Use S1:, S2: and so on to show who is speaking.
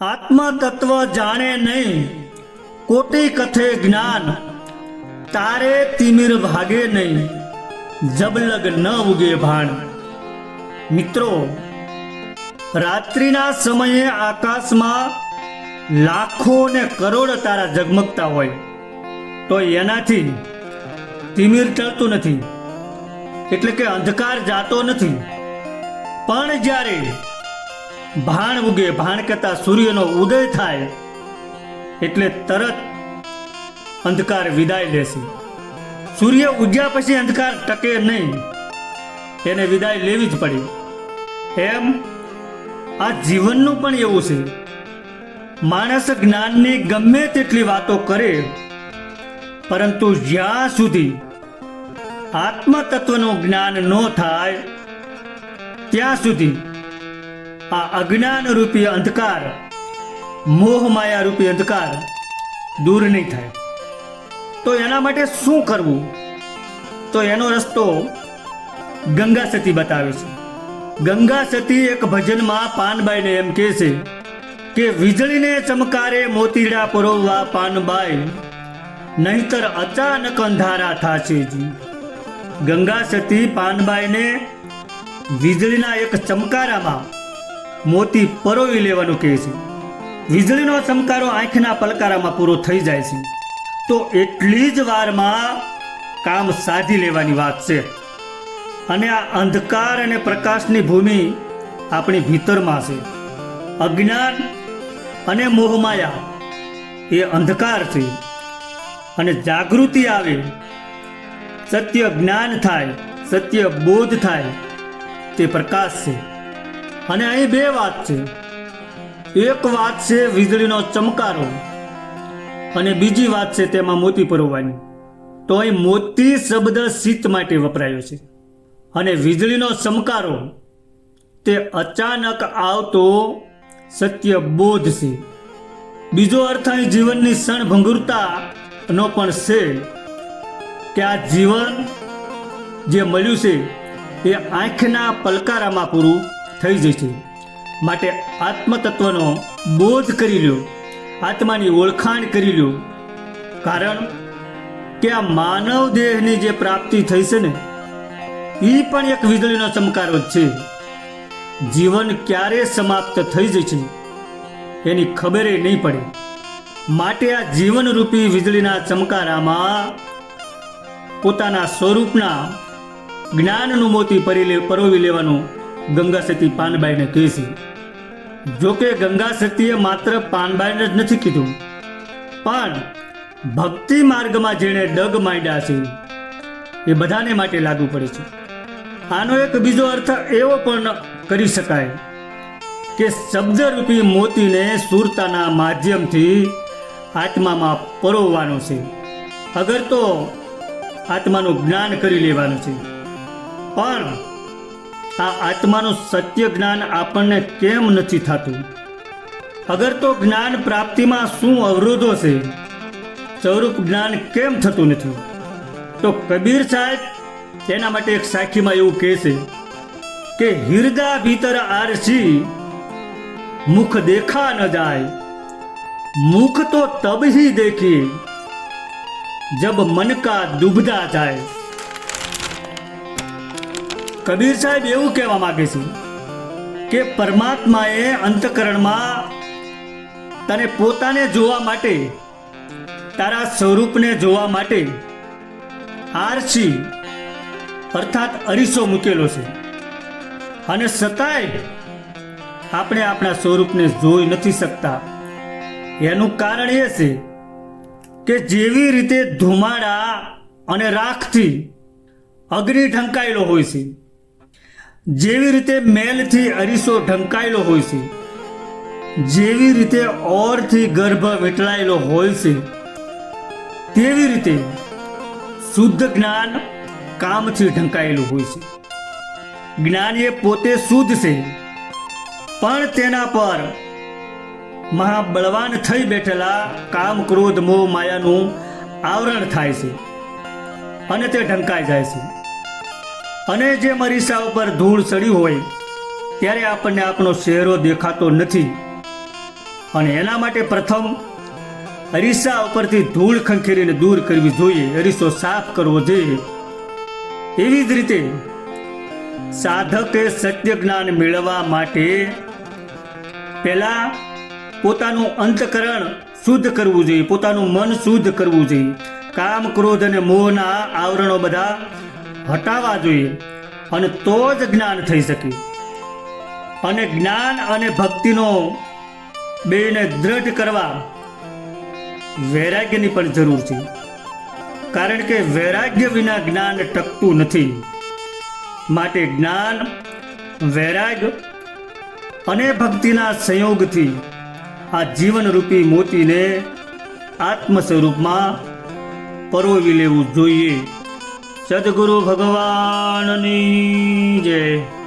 S1: આત્મ તત્વ જાણે નહીં. કોટી કથે જ્ઞાન, તારે તિમિર ભાગે નહીં. જબલગ ન ઉગે ભાણ. મિત્રો, રાત્રિના સમયે આકાશમાં લાખો ને કરોડ તારા ઝગમગતા હોય. તો એનાથી તિમિર ટળતું નથી. એટલે કે અંધકાર જાતો નથી. પણ જ્યારે ભાણ ઉગે, ભાણ કરતા સૂર્યનો ઉદય થાય એટલે તરત અંધકાર વિદાય લેશે. સૂર્ય ઉગ્યા પછી અંધકાર ટકે નહીં. એને વિદાય લેવી જ પડે. એમ આ જીવનનું પણ એવું છે. માણસ જ્ઞાનની ગમે તેટલી વાતો કરે, પરંતુ જ્યાં સુધી આત્મતત્વનું જ્ઞાન ન થાય, ત્યાં સુધી આ અજ્ઞાન રૂપી અંધકાર મોહમાયા રૂપી અંધકાર દૂર નહીં થાય તો એના માટે શું કરવું તો એનો રસ્તો ગંગા સતી બતાવે છે ગંગા સતી એક ભજનમાં પાનબાઈને એમ કહે છે કે વીજળીને ચમકારે મોતીડા પરોવવા પાનબાઈ નહીતર અચાનક અંધારા થાશે જી ગંગા સતી પાનબાઈને વીજળીના એક ચમકારામાં મોતી પરોવી લેવાનું કહે છે. વીજળીનો ચમકારો આંખના પલકારામાં પૂરો થઈ જાય છે. તો એટલી જ વારમાં કામ સાધી લેવાની વાત છે. અને આ અંધકાર અને પ્રકાશની ભૂમિ આપણી ભીતરમાં છે. અજ્ઞાન અને મોહમાયા એ અંધકાર છે. અને જાગૃતિ આવે, સત્ય જ્ઞાન થાય, સત્ય બોધ થાય તે પ્રકાશ છે. અને અહીં બે વાત છે. એક વાત છે વીજળીનો ચમકારો અને બીજી વાત છે તેમાં મોતી પરોવાની. તો અહીં મોતી શબ્દ શીત માટે વપરાયો છે. અને વીજળીનો ચમકારો તે અચાનક આવતો સત્ય બોધ છે. બીજો અર્થ અહીં જીવનની નો પણ છે કે આ જીવન જે મળ્યું છે એ આંખના પલકારામાં પૂરું થઈ જશે માટે આત્મતત્વનો બોધ કરી લ્યો. આત્માની ઓળખાણ કરી લ્યો. કારણ કે આ માનવ દેહની જે પ્રાપ્તિ થઈ છે ને એ પણ એક વીજળીનો ચમકારો જ છે. જીવન ક્યારે સમાપ્ત થઈ જશે, એની ખબરે નહીં પડે. માટે આ જીવનરૂપી વીજળીના ચમકારામાં પોતાના સ્વરૂપના જ્ઞાનનું મોતી પરી લે પરોવી લેવાનું ગંગા સતી પાનબાઈને કહે છે. જોકે ગંગાસતીએ માત્ર પાનબાઈને જ નથી કીધું, પણ ભક્તિ માર્ગમાં જેણે ડગ માંડ્યા છે, એ બધાને માટે લાગુ પડે છે. આનો એક બીજો અર્થ એવો પણ કરી શકાય કે શબ્દરૂપી મોતીને સુરતાના માધ્યમથી આત્મામાં પરોવવાનો છે. અગર તો આત્માનું જ્ઞાન કરી લેવાનું છે. પણ આ આત્માનું સત્ય જ્ઞાન આપણને કેમ નથી થતું? અગર તો જ્ઞાન પ્રાપ્તિમાં શું અવરોધો છે? સ્વરૂપ જ્ઞાન કેમ થતું નથી? તો કબીર સાહેબ તેના માટે એક સાખીમાં એવું કહે છે કે હિરદા ભીતર આરસી, મુખ દેખા ન જાય. મુખ તો તબહી દેખી, જબ મન કા દુબધા જાય. કબીર સાહેબ એવું કહેવા માંગે છે કે પરમાત્માએ અંતકરણમાં તને પોતાને જોવા માટે, તારા સ્વરૂપને જોવા માટે આરસી અર્થાત અરીસો મૂકેલો છે. અને છતાંય આપણે આપણા સ્વરૂપને જોઈ નથી શકતા. એનું કારણ એ છે કે જેવી રીતે ધુમાડા અને રાખથી અગ્નિ ઢંકાયેલો હોય છે જેવી રીતે મેલથી અરીસો ઢંકાયેલો હોય છે, જેવી રીતે ઓરથી ગર્ભ વીંટળાયેલો હોય છે, તેવી રીતે શુદ્ધ જ્ઞાન કામથી ઢંકાયેલું હોય છે. જ્ઞાન એ પોતે શુદ્ધ છે, પણ તેના પર મહાબળવાન થઈ બેઠેલા કામ ક્રોધ, મોહ, માયાનું આવરણ થાય છે અને તે ઢંકાઈ જાય છે. અને જે મરીસા ઉપર ધૂળ ચડી હોય, ત્યારે આપણને આપણો ચહેરો દેખાતો નથી. અને એના માટે પ્રથમ અરીસા ઉપરથી ધૂળ ખંખેરીને દૂર કરવી જોઈએ અરીસો સાફ કરવો જોઈએ. એવી જ રીતે, સાધકે સત્ય જ્ઞાન મેળવવા માટે પહેલા પોતાનું અંતકરણ શુદ્ધ કરવું જોઈએ, પોતાનું મન શુદ્ધ કરવું જોઈએ. કામ, ક્રોધ અને મોહના આવરણો બધા હટાવવા જોઈએ અને તો જ જ્ઞાન થઈ શકે. અને જ્ઞાન અને ભક્તિનો બેને દ્રઢ કરવા વૈરાગ્યની પણ જરૂર છે. કારણ કે વૈરાગ્ય વિના જ્ઞાન ટકતું નથી. માટે જ્ઞાન વૈરાગ્ય અને ભક્તિના સંયોગથી આ જીવનરૂપી મોતીને આત્મ સ્વરૂપમાં પરોવી લેવું જોઈએ. સદગુરુ ભગવાનની જય.